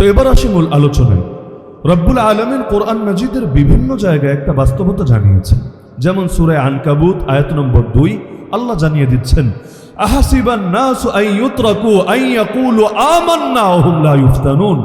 তো এবার আসি মূল আলোচনায়। রব্বুল আলমিন কোরআন মাজিদের বিভিন্ন জায়গায় একটা বাস্তবতা জানিয়েছেন। যেমন সুরে আনকাবুত, আয়াত নম্বর দুই, আল্লাহ জানিয়ে দিচ্ছেন, আহাসিবান নাসু আই ইউতরাকু আই ইয়াকুলু আমান্না ওহুম হুম লা ইফতানুন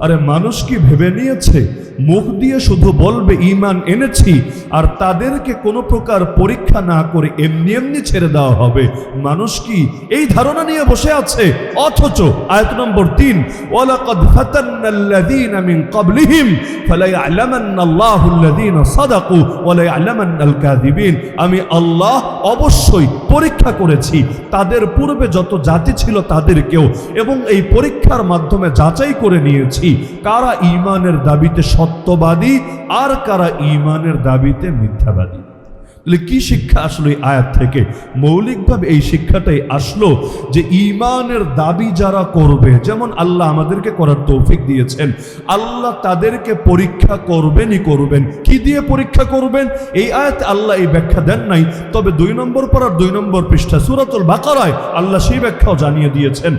আরে মানুষ কি ভেবে নিয়েছে? মুখ দিয়ে শুধু বলবে ইমান এনেছি। আর তাদেরকে কোনো প্রকার পরীক্ষা না করে এমনি এমনি ছেড়ে দেওয়া হবে। মানুষ কি এই ধারণা নিয়ে বসে আছে? অথচ আয়াত নম্বর তিন, ওয়ালাকাদ ফাতান্নাল্লাযীনা মিন ক্বাবলিহিম ফালায়ালামান্নাল্লাহুল্লাযীনা সাদাকু ওয়ালায়ালামান্নাল কাযিবিন। আমি আল্লাহ অবশ্যই পরীক্ষা করেছি। তাদের পূর্বে যত জাতি ছিল তাদেরকেও। এবং এই পরীক্ষার মাধ্যমে যাচাই করে নিয়েছি। কারা ইমানের দাবিতে সত্যবাদী আর কারা ইমানের দাবিতে মিথ্যাবাদী? তাহলে কি শিক্ষা আসলো এই আয়াত থেকে? মৌলিকভাবে এই শিক্ষাটাই আসলো যে ইমানের দাবি যারা করবে, যেমন আল্লাহ আমাদেরকে করার তৌফিক দিয়েছেন, আল্লাহ তাদেরকে পরীক্ষা করবেনই করবেন। কি দিয়ে পরীক্ষা করবেন? এই আয়াত আল্লাহ এই ব্যাখ্যা দেন নাই, তবে দুই নম্বর পড়ার দুই নম্বর পৃষ্ঠা, সুরাতুল বাকারায় আল্লাহ সেই ব্যাখ্যাও জানিয়ে দিয়েছেন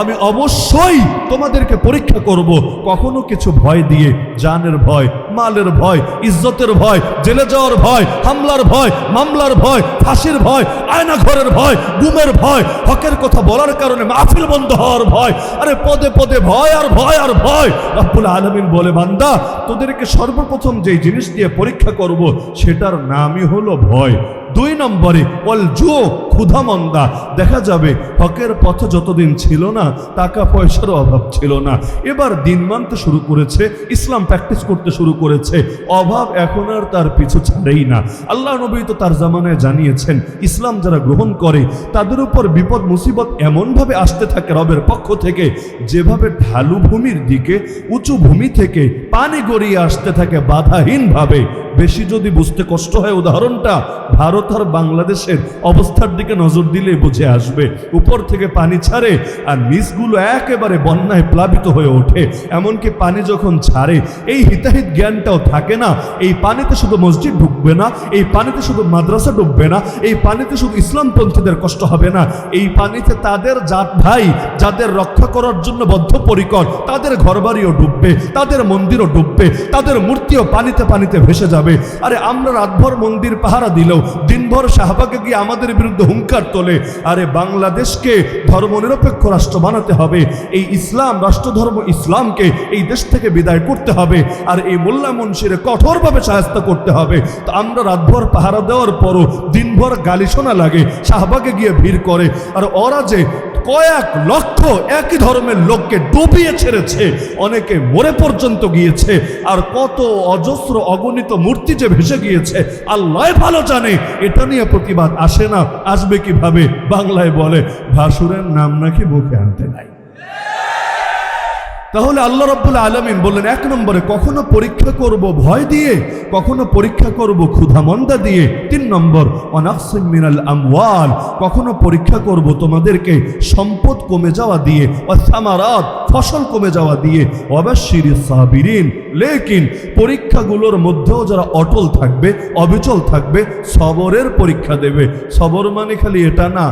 আমি অবশ্যই তোমাদেরকে পরীক্ষা করব, কখনো কিছু ভয় দিয়ে, জানের ভয়, মালের ভয়, ইজ্জতের ভয়, জেলে যাওয়ার ভয়, হামলার ভয়, মামলার ভয়, ফাঁসির ভয় আয়না ঘরের ভয়, গুমের ভয়, হকের কথা বলার কারণে মাহফিল বন্ধ হওয়ার ভয়, আরে পদে পদে ভয় আর ভয় আর ভয়। রাহুল আলমিন বলে, বান্দা, তোদেরকে সর্বপ্রথম যেই জিনিস দিয়ে পরীক্ষা করব, সেটার নামই হলো ভয়। দুই নম্বরে অল জুও ক্ষুধামন্দা। দেখা যাবে, হকের পথ যতদিন ছিল না, টাকা পয়সারও অভাব ছিল না। এবার দিন মানতে শুরু করেছে, ইসলাম প্র্যাকটিস করতে শুরু করেছে। অভাব এখন আর তার পিছু ছাড়েই না। আল্লাহ নবী তো তার জামানায় জানিয়েছেন, ইসলাম যারা গ্রহণ করে, তাদের উপর বিপদ, মুসিবত এমনভাবে আসতে থাকে রবের পক্ষ থেকে, যেভাবে ঢালু ভূমির দিকে, উঁচু ভূমি থেকে পানি গড়িয়ে আসতে থাকে বাধাহীনভাবে। বেশি যদি বুঝতে কষ্ট হয়, উদাহরণটা ভারত আর বাংলাদেশের অবস্থার দিকে নজর দিলে বুঝে আসবে। উপর থেকে পানি ছাড়ে আর নিচগুলো একেবারে বন্যায় প্লাবিত হয়ে ওঠে। এমনকি পানি যখন ছাড়ে, এই হিতাহিত জ্ঞানটাও থাকে না। এই পানিতে শুধু মসজিদ ঢুকবে না, এই পানিতে শুধু মাদ্রাসা ডুববে না, এই পানিতে শুধু ইসলামপন্থীদের কষ্ট হবে না। এই পানিতে তাদের জাত ভাই, যাদের রক্ষা করার জন্য বদ্ধপরিকর, তাদের ঘরবাড়িও ডুববে, তাদের মন্দিরও ডুববে, তাদের মূর্তিও পানিতে পানিতে ভেসে যাবে। আরে, আমরা রাতভর মন্দির পাহারা দিলেও দিনভর শাহবাগে গিয়ে আমাদের বিরুদ্ধে হুঙ্কার তোলে। আরে, বাংলাদেশকে ধর্মনিরপেক্ষ রাষ্ট্র বানাতে হবে। এই ইসলাম, রাষ্ট্রধর্ম, ইসলামকে এই দেশ থেকে বিদায় করতে হবে। আর এই মোল্লা মুন্সিরে কঠোরভাবে সাহায্য করতে হবে। তো আমরা রাতভর পাহারা দেওয়ার পরও দিনভর গালি শোনা লাগে, শাহবাগে গিয়ে ভিড় করে। আর ওরা যে কয়েক লক্ষ একই ধর্মের লোককে ডুবিয়ে ছেড়েছে, অনেকে মরে পর্যন্ত গিয়েছে, আর কত অজস্র অগণিত মূর্তি যে ভেসে গিয়েছে, আল্লাহ ভালো জানে, এটা নিয়ে প্রতিবাদ আসে না, আসবে কীভাবে? বাংলায় বলে, ভাসুরের নাম নাকি বুকে আনতে নাই। তাহলে আল্লাহ রব্বুল আলমিন বললেন, এক নম্বরে কখনো পরীক্ষা করব ভয় দিয়ে, কখনো পরীক্ষা করব ক্ষুধামন্দা দিয়ে। তিন নম্বর অনাকসিম মিনাল আমওয়াল, কখনো পরীক্ষা করব তোমাদেরকে সম্পদ কমে যাওয়া দিয়ে, অসামারাত, ফসল কমে যাওয়া দিয়ে অবশ্যই সাবিরিন। লেকিন পরীক্ষাগুলোর মধ্যেও যারা অটল থাকবে, অবিচল থাকবে, সবরের পরীক্ষা দেবে। সবর মানে খালি এটা না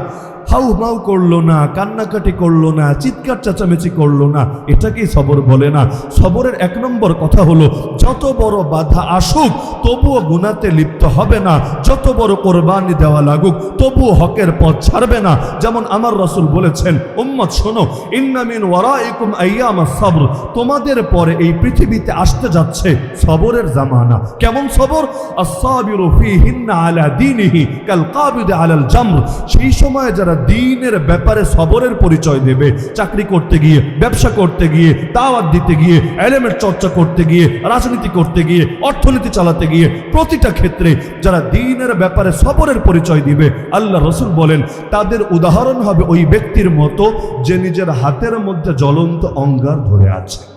হাউ মাউ করল না, কান্নাকাটি করল না, চিৎকার চেঁচামেচি করল না, এটাকেই সবর বলে না। সবরের এক নম্বর কথা হলো, যত বড় বাধা আসুক, তবুও গুনাতে লিপ্ত হবে না। যত বড় কোরবানি দেওয়া লাগুক, তবুও হকের পথ ছাড়বে না। যেমন আমার রসুল বলেছেন, উম্মত শোনো ইন্নামিন ওয়ারাইকুম আইয়ামা সবর তোমাদের পরে এই পৃথিবীতে আসতে যাচ্ছে সবরের জামানা। কেমন সবর? আসাবিরু ফিহিন্না আলা দীনিহি কাল কাবিদ আলাল জামর। সেই সময় যারা দিনের ব্যাপারে সবরের পরিচয় দেবে। চাকরি করতে গিয়ে, ব্যবসা করতে গিয়ে, দাওয়াত দিতে গিয়ে, এলেমের চর্চা করতে গিয়ে, রাজনীতি করতে গিয়ে, অর্থনীতি চালাতে গিয়ে, প্রতিটা ক্ষেত্রে যারা দিনের ব্যাপারে সবরের পরিচয় দিবে, আল্লাহ রসুল বলেন, তাদের উদাহরণ হবে ওই ব্যক্তির মতো যে নিজের হাতের মধ্যে জ্বলন্ত অঙ্গার ধরে আছে।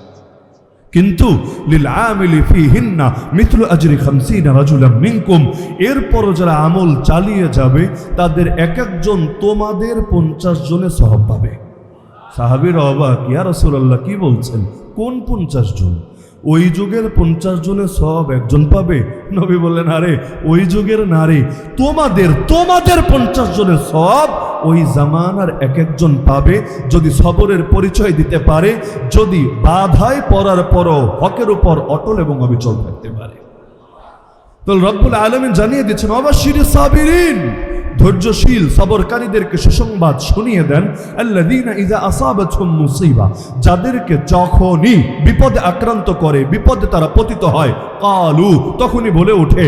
মিনকুম। এরপরও যারা আমল চালিয়ে যাবে, তাদের এক একজন তোমাদের পঞ্চাশ জনে সহব পাবে। সাহাবির অবাক, ইয়া রসুল্লাহ কি বলছেন? কোন পঞ্চাশ জন? ওই যুগের পঞ্চাশ জনের সব একজন পাবে? নবী বললেন, আরে, ওই যুগের নারী, তোমাদের তোমাদের পঞ্চাশ জনের সব ওই জামানার এক একজন পাবে। যদি সবরের পরিচয় দিতে পারে, যদি বাধায় পড়ার পরও হকের উপর অটল এবং অবিচল থাকতে পারে। তো রব্বুল আলমিন জানিয়ে দিচ্ছেন অবশ্যই সাবিরিন। ধৈর্যশীল সবরকারীদেরকে সুসংবাদ শুনিয়ে দেন মুসিবা যাদেরকে যখনই বিপদে আক্রান্ত করে, বিপদে তারা পতিত হয়, কালু তখনই বলে ওঠে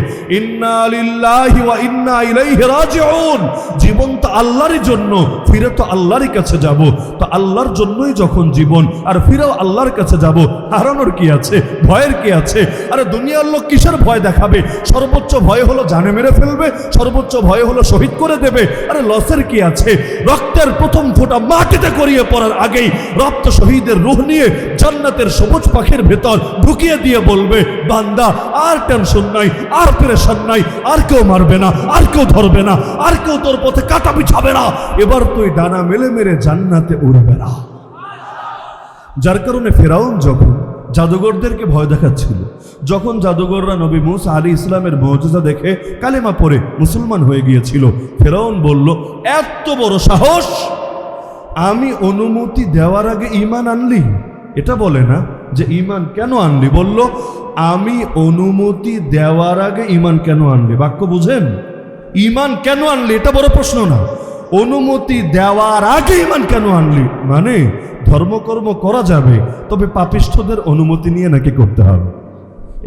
জীবন তো আল্লাহরই জন্য, ফিরে তো আল্লাহরই কাছে যাব, তো আল্লাহর জন্যই যখন জীবন, আর ফিরেও আল্লাহর কাছে যাব, হারানোর কি আছে, ভয়ের কি আছে, আরে দুনিয়ার লোক কিসের ভয় দেখাবে, সর্বোচ্চ ভয় হলো জানে মেরে ফেলবে, সর্বোচ্চ ভয় হলো শহীদ করে দেবে। আরে লসের কি আছে? রক্তের প্রথম ফোঁটা মাটিতে করিয়ে পড়ার আগেই রক্ত শহীদের রুহ নিয়ে জান্নাতের সবুজ পাখির ভেতর ঢুকিয়ে দিয়ে বলবে, বান্দা, আর টেনশন নাই, আর প্রেশান নাই, আর কেউ মারবে না, আর কেউ ধরবে না, আর কেউ তোর পথে কাটা বিছাবে না। এবার তুই ডানা মেলে মেরে জান্নাতে উড়বে না। যার কারণে ফেরাউন যখন জাদুঘরদেরকে ভয় দেখাচ্ছিল। যখন জাদুঘররা নবী মুসা আলী ইসলামের মর্যাদা দেখে কালেমা পরে মুসলমান হয়ে গিয়েছিল, ফেরাউন বলল, এত বড় সাহস! আমি অনুমতি দেওয়ার আগে ইমান আনলি? এটা বলে না যে ইমান কেন আনলি, বলল, আমি অনুমতি দেওয়ার আগে ইমান কেন আনলি? বাক্য বুঝেন? ইমান কেন আনলি? এটা বড় প্রশ্ন না। অনুমতি দেওয়ার আগে ইমান কেন আনলি? মানে ধর্মকর্ম করা যাবে, তবে পাপিষ্ঠদের অনুমতি নিয়ে নাকি করতে হবে।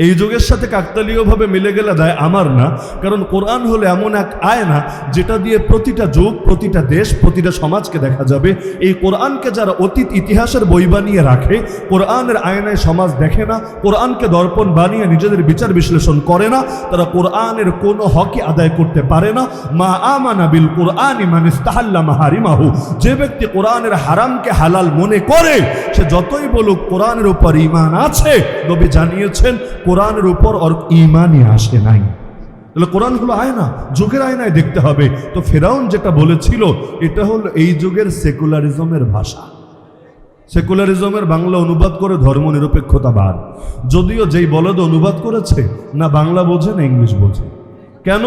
এই যুগের সাথে কাকতালীয়ভাবে মিলে গেলে যায় আমার না, কারণ কোরআন হলো এমন এক আয়না যেটা দিয়ে প্রতিটা যুগ, প্রতিটা দেশ, প্রতিটা সমাজকে দেখা যাবে। এই কোরআনকে যারা অতীত ইতিহাসের বই বানিয়ে রাখে, কোরআনের আয়নায় সমাজ দেখে না, কোরআনকে দর্পণ বানিয়ে নিজেদের বিচার বিশ্লেষণ করে না, তারা কোরআনের কোনো হকই আদায় করতে পারে না। মা আমানা বিল কোরআন ইমান ইস্তাহাল্লা মাহারিমাহু। যে ব্যক্তি কোরআনের হারামকে হালাল মনে করে, সে যতই বলুক কোরআনের উপর ইমান আছে, নবী জানিয়েছেন কোরআনের উপর ওর ইমানই আসে নাই। তাহলে কোরআন হলো আয়না যুগের আয়নায় দেখতে হবে। তো ফেরাউন যেটা বলেছিল, এটা হলো এই যুগের সেকুলারিজমের ভাষা। সেকুলারিজমের বাংলা অনুবাদ করে ধর্ম নিরপেক্ষতাবাদ যদিও যেই বলদ অনুবাদ করেছে, না বাংলা বোঝে, না ইংলিশ বোঝে। কেন?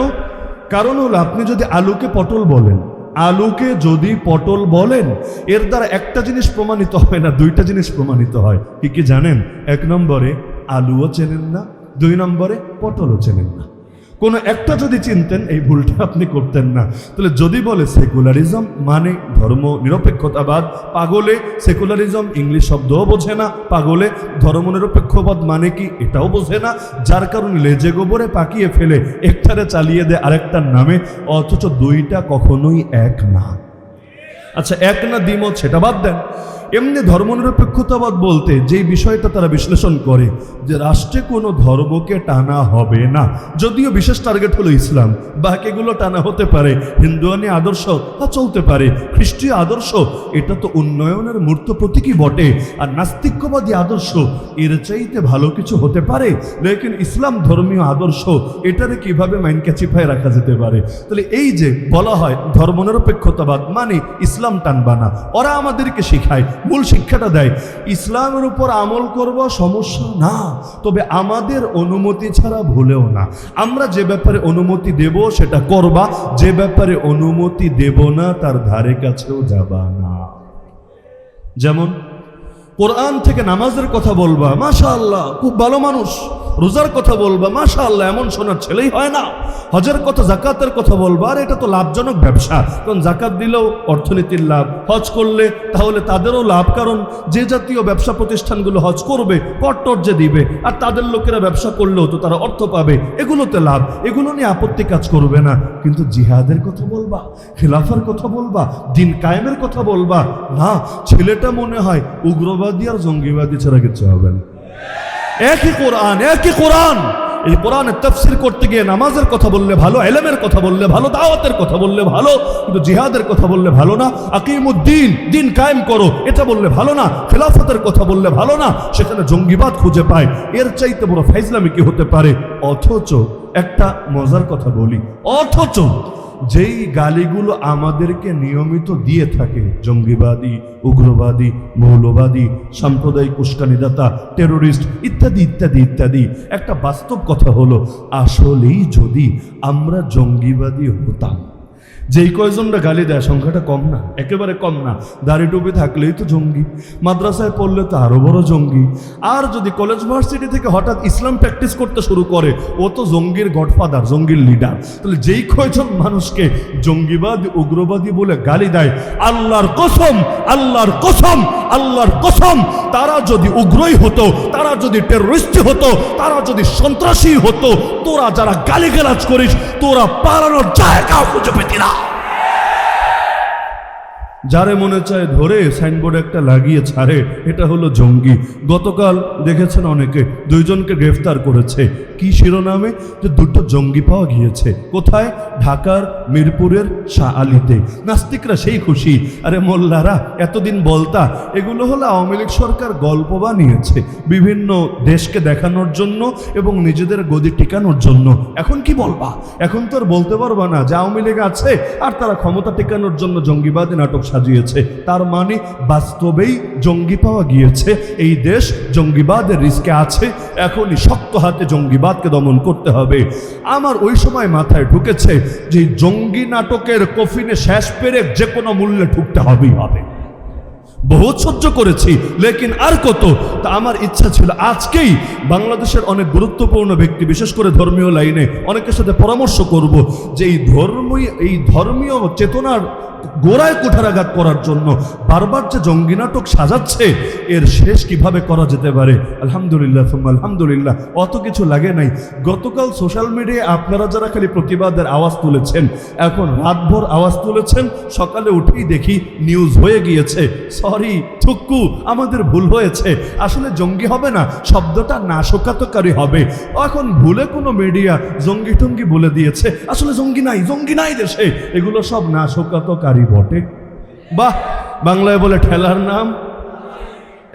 কারণ হলো আপনি যদি আলুকে পটল বলেন, আলুকে যদি পটল বলেন, এর দ্বারা একটা জিনিস প্রমাণিত হয় না, দুইটা জিনিস প্রমাণিত হয়। কি কি জানেন? এক নম্বরে আলুও চেনেন না, দুই নম্বরে পটলও চেনেন না। কোনো একটা যদি চিনতেন, এই ভুলটা আপনি করতেন না। তাহলে যদি বলে সেকুলারিজম মানে ধর্ম নিরপেক্ষতাবাদ, পাগলে সেকুলারিজম ইংলিশ শব্দও বোঝে না, পাগলে ধর্ম নিরপেক্ষবাদ মানে কি এটাও বোঝে না। যার কারণে লেজে গোবরে পাকিয়ে ফেলে একটারে চালিয়ে দেয় আরেকটার নামে, অথচ দুইটা কখনোই এক না। আচ্ছা এক না দ্বিমত সেটা বাদ দেন। এমনি ধর্মনিরপেক্ষতাবাদ বলতে যেই বিষয়টা তারা বিশ্লেষণ করে যে রাষ্ট্রে কোনো ধর্মকে টানা হবে না। যদিও বিশেষ টার্গেট হলো ইসলাম, বাকিগুলো টানা হতে পারে। হিন্দুয়ানি আদর্শ তা চলতে পারে। খ্রিস্টীয় আদর্শ, এটা তো উন্নয়নের মূর্ত প্রতীকই বটে। আর নাস্তিক্যবাদী আদর্শ, এর চাইতে ভালো কিছু হতে পারে। লেকিন ইসলাম ধর্মীয় আদর্শ, এটারে কীভাবে মাইন ক্যাচিফাই রাখা যেতে পারে? তাহলে এই যে বলা হয় ধর্মনিরপেক্ষতাবাদ মানে ইসলাম টানবা না ওরা আমাদেরকে শেখায় মূল শিক্ষাটা দেয়, ইসলামের উপর আমল করব, সমস্যা না। তবে আমাদের অনুমতি ছাড়া ভুলেও না। আমরা যে ব্যাপারে অনুমতি দেব, সেটা করবা। যে ব্যাপারে অনুমতি দেব না, তার ধারে কাছেও যাবা না। যেমন, কোরআন থেকে নামাজের কথা বলবা মাশা আল্লাহ খুব ভালো মানুষ। রোজার কথা বলবা মাশা আল্লাহ এমন শোনার ছেলেই হয় না। হজের কথা জাকাতের কথা বলবা, আর এটা তো লাভজনক ব্যবসা। কারণ জাকাত দিলেও অর্থনীতির লাভ। হজ করলে তাহলে তাদেরও লাভ, কারণ যে জাতীয় ব্যবসা প্রতিষ্ঠানগুলো হজ করবে কট্টর যে দিবে, আর তাদের লোকেরা ব্যবসা করলেও তো তারা অর্থ পাবে, এগুলোতে লাভ। এগুলো নিয়ে আপত্তি কাজ করবে না। কিন্তু জিহাদের কথা বলবা, খেলাফার কথা বলবা, দিন কায়েমের কথা বলবা, না, ছেলেটা মনে হয় উগ্রবাদী আর জঙ্গিবাদী ছাড়া কিছু হবে না। একই কোরআন একই কোরআন। এই কোরআনের তফসির করতে গিয়ে নামাজের কথা বললে ভালো, এলেমের কথা বললে ভালো, দাওয়াতের কথা বললে ভালো, কিন্তু জিহাদের কথা বললে ভালো না। আকিমুদ্দিন, দিন কায়েম করো, এটা বললে ভালো না। খেলাফতের কথা বললে ভালো না। সেখানে জঙ্গিবাদ খুঁজে পায়। এর চাইতে বড় ফাইজলামি কি হতে পারে? অথচ একটা মজার কথা বলি। অথচ যেই গালিগুলো আমাদেরকে নিয়মিত দিয়ে থাকে, জঙ্গিবাদী, উগ্রবাদী, মৌলবাদী, সাম্প্রদায়িক উস্কানিদাতা টেরোরিস্ট ইত্যাদি ইত্যাদি ইত্যাদি, একটা বাস্তব কথা হলো, আসলেই যদি আমরা জঙ্গিবাদী হতাম। যেই কয়জনটা গালি দেয়, সংখ্যাটা কম না, একেবারে কম না। দাড়ি টুপি থাকলেই তো জঙ্গি, মাদ্রাসায় পড়লে তো আরও বড় জঙ্গি। আর যদি কলেজ ভার্সিটি থেকে হঠাৎ ইসলাম প্র্যাকটিস করতে শুরু করে, ও তো জঙ্গির গডফাদার জঙ্গির লিডার তাহলে যেই কয়জন মানুষকে জঙ্গিবাদ, উগ্রবাদী বলে গালি দেয়, আল্লাহর কসম আল্লাহর কসম আল্লাহর কসম, তারা যদি উগ্রই হতো, তারা যদি টেররিস্ট হতো, তারা যদি সন্ত্রাসী হতো, তোরা যারা গালিগালাজ করিস, তোরা পালানোর জায়গা খুঁজে পেতি না। যারে মনে চায় ধরে সাইনবোর্ড একটা লাগিয়ে ছাড়ে, এটা হলো জঙ্গি। গতকাল দেখেছেন অনেকে, দুইজনকে গ্রেফতার করেছে। কি শিরোনামে? যে দুটো জঙ্গি পাওয়া গিয়েছে। কোথায়? ঢাকার মিরপুরের শাহ আলীতে। নাস্তিকরা সেই খুশি। আরে মোল্লারা, এতদিন বলতা, এগুলো হলো আওয়ামী লীগ সরকার গল্প বানিয়েছে। বিভিন্ন দেশকে দেখানোর জন্য এবং নিজেদের গদি টিকানোর জন্য। এখন কি বলবা? এখন তো আর বলতে পারবা না যে আওয়ামী লীগ আছে, আর তারা ক্ষমতা টিকানোর জন্য জঙ্গিবাদী নাটক সাজিয়েছে তার মানে বাস্তবেই জঙ্গি পাওয়া গিয়েছে। এই দেশ জঙ্গিবাদের রিস্কে আছে। এখনই শক্ত হাতে জঙ্গিবাদকে দমন করতে হবে। আমার ওই সময় মাথায় ঢুকেছে যে জঙ্গি নাটকের কফিনে শেষ পেরে যে কোনো মূল্যে ঢুকতে হবেই হবে। বহুত সহ্য করেছি, লেকিন আর কত? তা আমার ইচ্ছা ছিল আজকেই বাংলাদেশের অনেক গুরুত্বপূর্ণ ব্যক্তি, বিশেষ করে ধর্মীয় লাইনে, অনেকের সাথে পরামর্শ করব যে এই ধর্মই, এই ধর্মীয় চেতনার গোড়ায় কুঠারাঘাত করার জন্য বারবার যে জঙ্গি নাটক সাজাচ্ছে, এর শেষ কীভাবে করা যেতে পারে? আলহামদুলিল্লাহ আলহামদুলিল্লাহ। অত কিছু লাগে নাই। গতকাল সোশ্যাল মিডিয়ায় আপনারা যারা খালি প্রতিবাদের আওয়াজ তুলেছেন, এখন রাতভর আওয়াজ তুলেছেন, সকালে উঠেই দেখি নিউজ হয়ে গিয়েছে। সরি থুক্কু আমাদের ভুল হয়েছে। আসলে জঙ্গি হবে না, শব্দটা নাশকাতকারী হবে। এখন ভুলে কোনো মিডিয়া জঙ্গি টঙ্গি বলে দিয়েছে, আসলে জঙ্গি নাই জঙ্গি নাই দেশে। এগুলো সব নাশকাতকারী বটে? বাহ বাংলায় বলে ঠেলার নাম।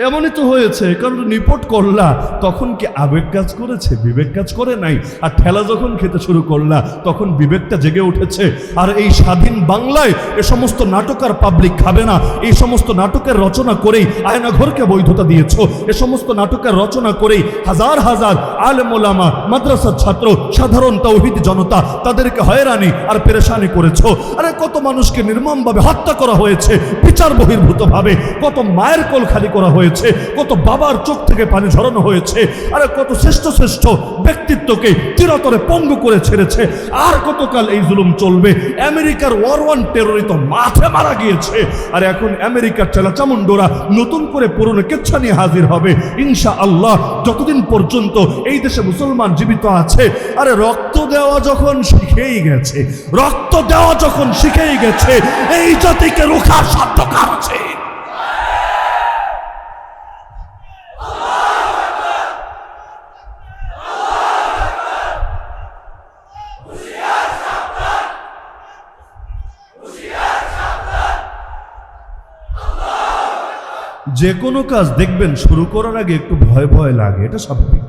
এমনই তো হয়েছে, কারণ নিপট করলা তখন কি আবেগ কাজ করেছে? বিবেক কাজ করে নাই। আর ঠেলা যখন খেতে শুরু করলা, তখন বিবেকটা জেগে উঠেছে। আর এই স্বাধীন বাংলায় এ সমস্ত নাটক আর পাবলিক খাবে না। এই সমস্ত নাটকের রচনা করেই আয়নাঘরকে বৈধতা দিয়েছ। এ সমস্ত নাটকের রচনা করেই হাজার হাজার আলেমোলামা মাদ্রাসার ছাত্র, সাধারণ তৌহিদ জনতা তাদেরকে হয়রানি আর পেরেশানি করেছ। আরে কত মানুষকে নির্মমভাবে হত্যা করা হয়েছে, বিচার বহির্ভূতভাবে। কত মায়ের কোল খালি করা হয়েছে। কত বাবার চোখ থেকে পানি ঝরানো হয়েছে, আরে কত শ্রেষ্ঠ শ্রেষ্ঠ ব্যক্তিত্বকে চিরতরে পঙ্গু করে ছেড়েছে, আর কতকাল এই জুলুম চলবে? আমেরিকার ওয়ার ওয়ান টেরোরি তো মাঠে মারা গিয়েছে। আর এখন আমেরিকার চেলা চামুন্ডোরা নতুন করে পুরনো কেচ্ছা নিয়ে হাজির হবে। ইনশা আল্লাহ যতদিন পর্যন্ত এই দেশে মুসলমান জীবিত আছে, আরে রক্ত দেওয়া যখন শিখেই গেছে, রক্ত দেওয়া যখন শিখেই গেছে, এই জাতিকে রোখার সাধ্য কার আছে যে কোনো কাজ দেখবেন শুরু করার আগে একটু ভয় ভয় লাগে এটা স্বাভাবিক।